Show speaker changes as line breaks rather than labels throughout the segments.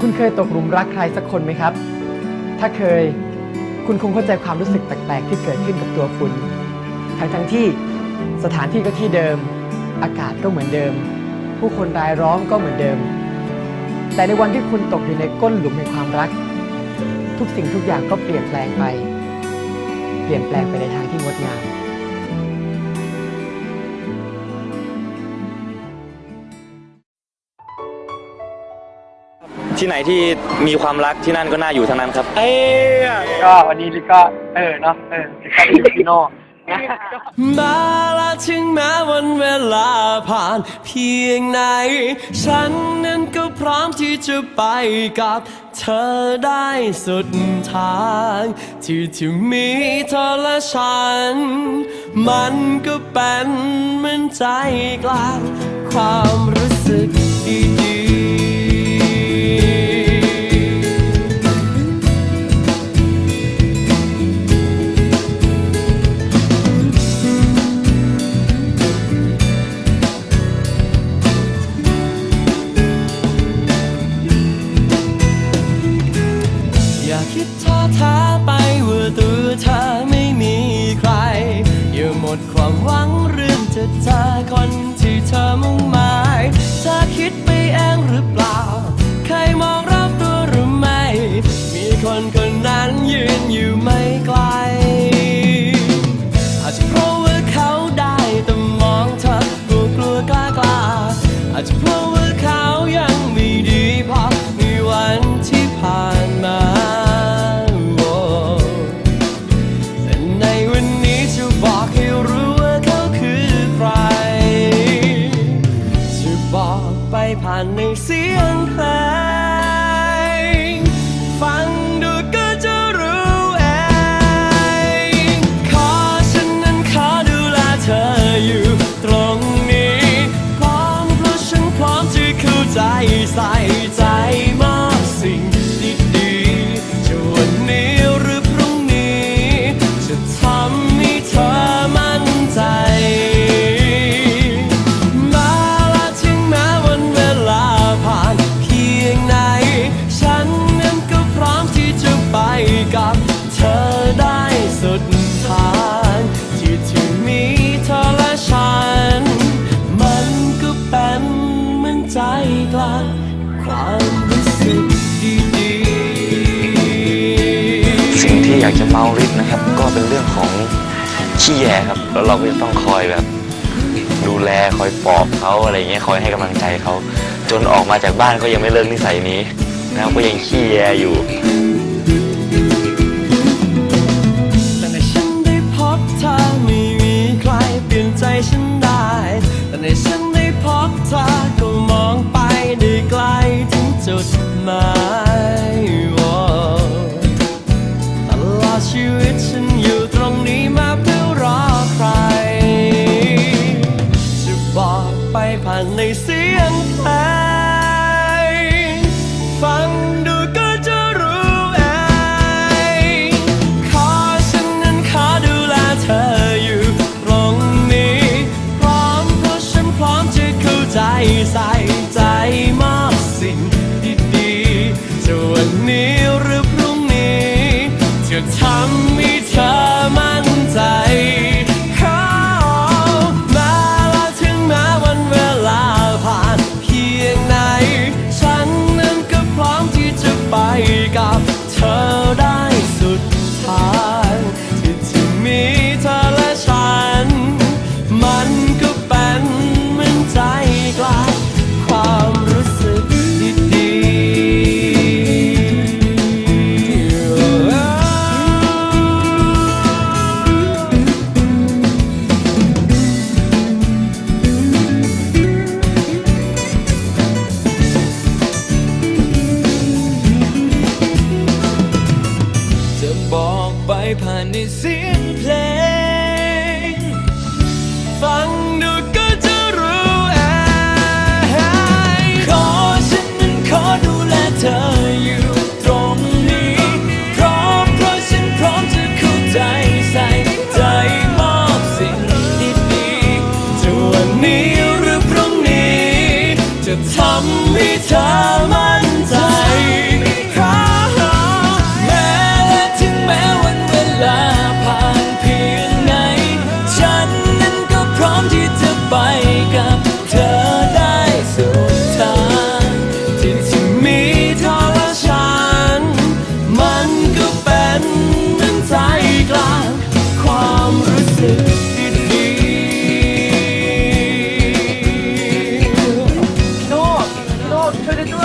คุณเคยตกหลุมรักใครสักคนไหมครับ ถ้าเคย คุณคงเข้าใจความรู้สึกแปลกๆ ที่เกิดขึ้นกับตัวคุณ ทั้งทั้งๆที่สถานที่ก็ที่เดิม อากาศก็เหมือนเดิม ผู้คนรายล้อมก็เหมือนเดิม แต่ในวันที่คุณตกอยู่ในก้นหลุมแห่งความรัก ทุกสิ่งทุกอย่างก็เปลี่ยนแปลงไป เปลี่ยนแปลงไปในทางที่งดงาม
ที่ไหนที่มีความรักที่นั่นก็น่าอยู่ทั้งนั้นครับ
เอ้ก็วันนี้ลิก็เออเนาะเออลิก็อยู่ที่โน่นะ
มาและถึงแม้วันเวลาผ่านเพียงไหน ฉันนั้นก็พร้อมที่จะไปกับเธอได้สุดทาง ที่ที่มีเธอและฉัน มันก็เป็นเหมือนใจกลางความรู้สึก คิดท้อท้าไปว่าตัวเธอไม่มีใคร อย่าหมดความหวังเรื่องจะเจอคนที่เธอมุ่งหมายเธอคิดไปเองหรือเปล่า ไปผ่านในเสียงเพลงฟังากจะเมาริด
นะครับ ก็เป็นเรื่องของขี้แยครับ แล้วเราก็จะต้องคอยแบบ ดูแลคอยปลอบเขาอะไรเงี้ยคอยให้กำลังใจเขา จนออกมาจากบ้านก็ยังไม่เลิกนิสัยนี้นะครับก็ยังขี้แยอยู่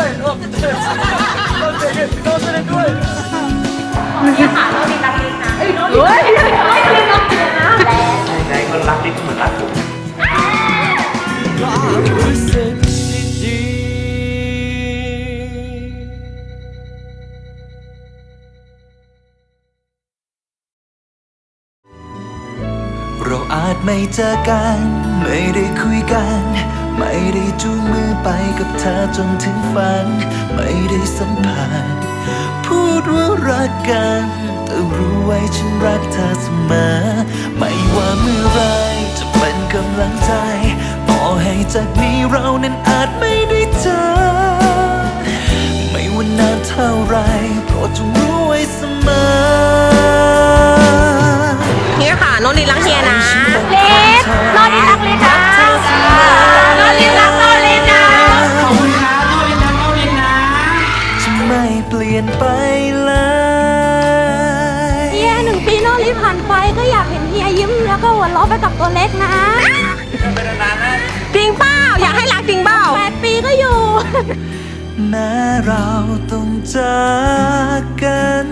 ด้วยโอ้ต้องเสียเงินพี่โน้ตด้วยด้วยนี่ค่ะเรามีตังค์นะเอ้ยโน้ตเฮ้ยไม่มีตังค์นะใจคนรักนี่เหมือนรักผมรู้สึกดีเราอาจ
ไม่เจอกัน ไม่ได้คุยกัน ไม่ได้จูงมือ ไปกับเธอจนถึงฝัน ไม่ได้สัมผัสพูดว่ารักกัน แต่รู้ไว้ฉันรักเธอเสมอ ไม่ว่าเมื่อไรจะเป็นกำลังใจต่อให้จากนี้เรานั้นอาจไม่ได้เจอ ไม่ว่านานเท่าไรโปรดจงรู้ไว้เสมอ
เฮียค่ะโนลินรักเฮียนะ
เล็กนอนดีรักเลยนะนอนดีรั ลี่ยนไปเลย
เฮียหนึ่งปีโนรีผ่านไปก็อยากเห็นเฮียยิ้มแล้วก็หัวเราะไปกับตัวเล็กนะ
จริงเปล่าอยากให้รักจริงเปล่า
แปดปีก็อยู่
แม้เราต้องจากกัน